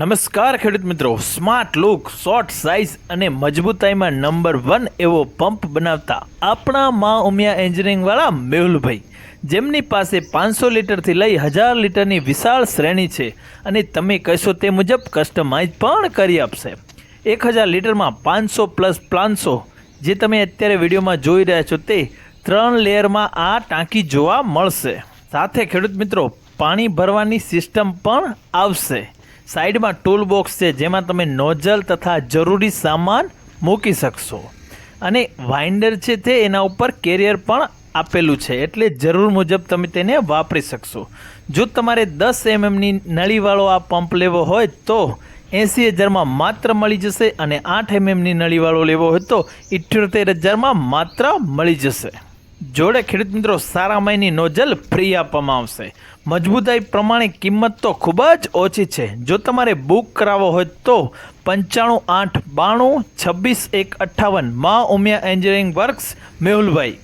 નમસ્કાર ખેડૂત મિત્રો. સ્માર્ટ લુક શોર્ટ સાઇઝ અને મજબૂતાઈમાં નંબર વન એવો પંપ બનાવતા આપણા મા ઉમિયા એન્જિનિયરિંગવાળા મેહુલભાઈ. જેમની પાસે પાંચસો લીટરથી લઈ હજાર લીટરની વિશાળ શ્રેણી છે અને તમે કહેશો તે મુજબ કસ્ટમાઇઝ પણ કરી આપશે. એક હજાર લીટરમાં પાંચસો પ્લસ પ્લાનસો જે તમે અત્યારે વિડીયોમાં જોઈ રહ્યા છો તે ત્રણ લેયરમાં આ ટાંકી જોવા મળશે. સાથે ખેડૂત મિત્રો, પાણી ભરવાની સિસ્ટમ પણ આવશે. સાઈડમાં ટૂલ બોક્સ છે, જેમાં તમે નોઝલ તથા જરૂરી સામાન મૂકી શકશો. અને વાઇન્ડર છે તે એના ઉપર કેરિયર પણ આપેલું છે, એટલે જરૂર મુજબ તમે તેને વાપરી શકશો. જો તમારે દસ એમએમની નળીવાળો આ પંપ લેવો હોય તો એંસી હજારમાં માત્ર મળી જશે અને આઠ એમએમની નળીવાળો લેવો હોય તો ઇઠ્યોતેર હજારમાં માત્ર મળી જશે. જોડે ખેડૂત મિત્રો સારા મહિની નોઝલ ફ્રી આપવામાં આવશે. મજબૂતાઈ પ્રમાણે કિંમત તો ખૂબ જ ઓછી છે. જો તમારે બુક કરાવવો હોય તો પંચાણું આઠ બાણું છવ્વીસ એક અઠ્ઠાવનમાં ઉમિયા એન્જિનિયરિંગ વર્ક્સ મેહુલભાઈ.